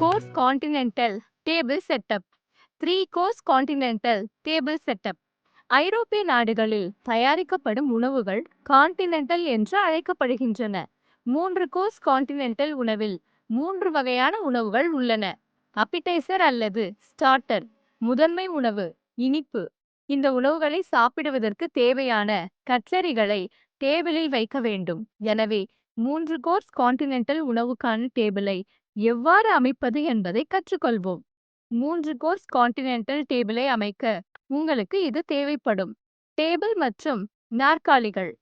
Course continental table setup three course continental table setup ஐரோப்பிய நாடுகளில் தயாரிக்கப்படும் உணவுகள் கான்டினென்டல் என்று அழைக்கப்படுகின்றன. மூன்று கோர்ஸ் கான்டினென்டல் உணவில் மூன்று வகையான உணவுகள் உள்ளன. அப்பிடைசர் அல்லது ஸ்டார்டர் முதன்மை உணவு இனிப்பு. இந்த உணவுகளை சாப்பிடுவதற்கு தேவையான கட்லரிகளை டேபிளில் வைக்க வேண்டும். எனவே மூன்று கோர்ஸ் கான்டினென்டல் உணவுக்கான டேபிளை எவ்வாறு அமைப்பது என்பதை கற்றுக்கொள்வோம். மூன்று கோர்ஸ் கான்டினென்டல் டேபிளை அமைக்க உங்களுக்கு இது தேவைப்படும். டேபிள் மற்றும் நாற்காலிகள்.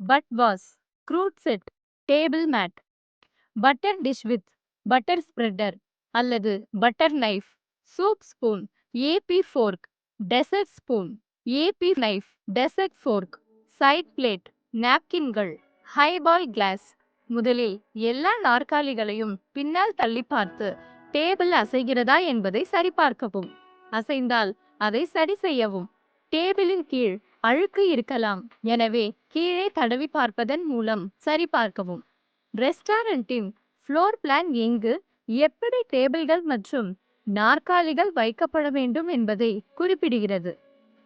Bud vase cruet set. Table mat. Butter dish with butter spreader அல்லது butter knife. Soup spoon. A P fork. Dessert spoon. A P knife. Dessert fork. Side plate. நாப்கின்கள். Highball glass. முதலில் எல்லா நாற்காலிகளையும் பின்னால் தள்ளி பார்த்து டேபிள் அசைகிறதா என்பதை சரிபார்க்கவும். அசைந்தால் அதை சரி செய்யவும். டேபிளின் கீழ் அழுக்கு இருக்கலாம். எனவே கீழே தடவி பார்ப்பதன் மூலம் சரிபார்க்கவும். ரெஸ்டாரண்டின் ஃப்ளோர் பிளான் எங்கு? எப்படி டேபிள்கள் மற்றும் நாற்காலிகள் வைக்கப்பட வேண்டும் என்பதை குறிப்பிடுகிறது.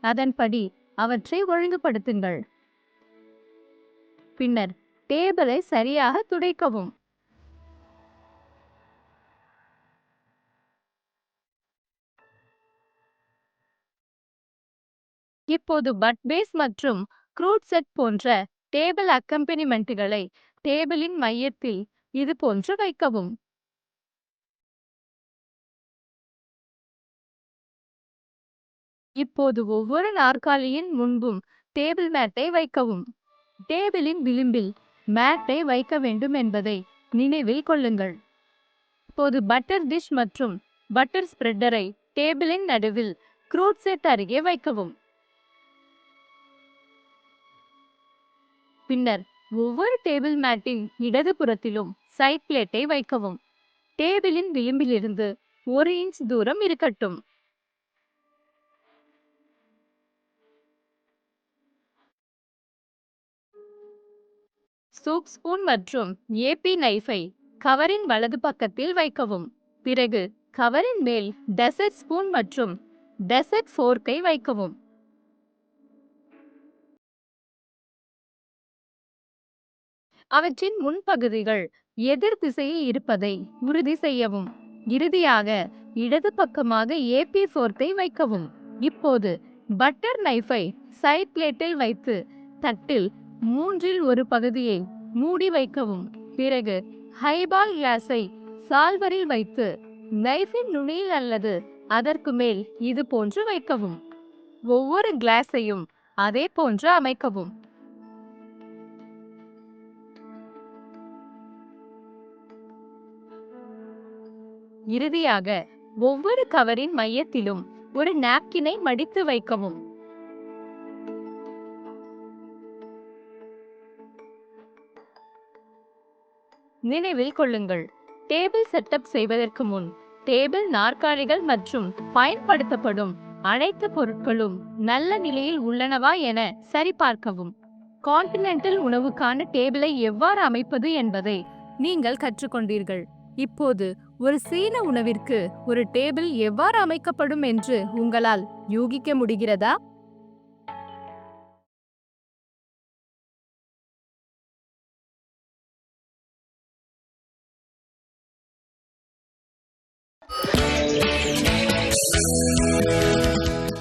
அதன்படி அவற்றை ஒழுங்குபடுத்துங்கள். பின்னர் டேபிளை சரியாக துடைக்கவும். இப்போது பட் பேஸ் மற்றும் க்ரூட் செட் போன்ற டேபிள் அக்கம்பெனிமெண்ட்டுகளை டேபிளின் மையத்தில் இது போன்று வைக்கவும். இப்போது ஒவ்வொரு நாற்காலியின் முன்பும் டேபிள் மேட்டை வைக்கவும். டேபிளின் விளிம்பில் மேட்டை வைக்க வேண்டும் என்பதை நினைவில் கொள்ளுங்கள். இப்போது பட்டர் டிஷ் மற்றும் பட்டர் ஸ்ப்ரெட்டரை டேபிளின் நடுவில் க்ரூட் செட் அருகே வைக்கவும். பின்னர் ஒவ்வொரு டேபிள் மேட்டின் இடது புறத்திலும் சைட் பிளேட்டை வைக்கவும். டேபிளின் விளிம்பிலிருந்து ஒரு இன்ச் தூரம் இருக்கட்டும். சூப் ஸ்பூன் மற்றும் ஏபி நைஃபை கவரின் வலது பக்கத்தில் வைக்கவும். பிறகு கவரின் மேல் டெசர்ட் ஸ்பூன் மற்றும் டெசர்ட் ஃபோர்க்கை வைக்கவும். அவற்றின் முன்பகுதிகள் எதிர் திசையில் இருப்பதை உறுதி செய்யவும். இறுதியாக இடது பக்கமாக ஏபி ஃபோர்க்கை வைக்கவும். இப்போது பட்டர் நைஃபை சைட் பிளேட்டில் வைத்து தட்டில் மூன்றில் ஒரு பகுதியை மூடி வைக்கவும். பிறகு ஹைபால் கிளாஸை சால்வரில் வைத்து நைஃபின் நுனியில் அல்லது அதற்கு மேல் இது போன்று வைக்கவும். ஒவ்வொரு கிளாஸையும் அதே போன்று அமைக்கவும். இறுதியாக ஒவ்வொரு கவரின் மையத்திலும் ஒரு நாப்கினை மடித்து வைக்கவும். நினைவில் கொள்ளுங்கள். டேபிள் செட்டப் செய்வதற்கு முன் டேபிள் நாற்காலிகள் மற்றும் பயன்படுத்தப்படும் அனைத்து பொருட்களும் நல்ல நிலையில் உள்ளனவா என சரிபார்க்கவும். கான்டினென்டல் உணவுக்கான டேபிளை எவ்வாறு அமைப்பது என்பதை நீங்கள் கற்றுக்கொண்டீர்கள். இப்போது ஒரு சீன உணவிற்கு ஒரு டேபிள் எவ்வாறு அமைக்கப்படும் என்று உங்களால் யூகிக்க முடிகிறதா?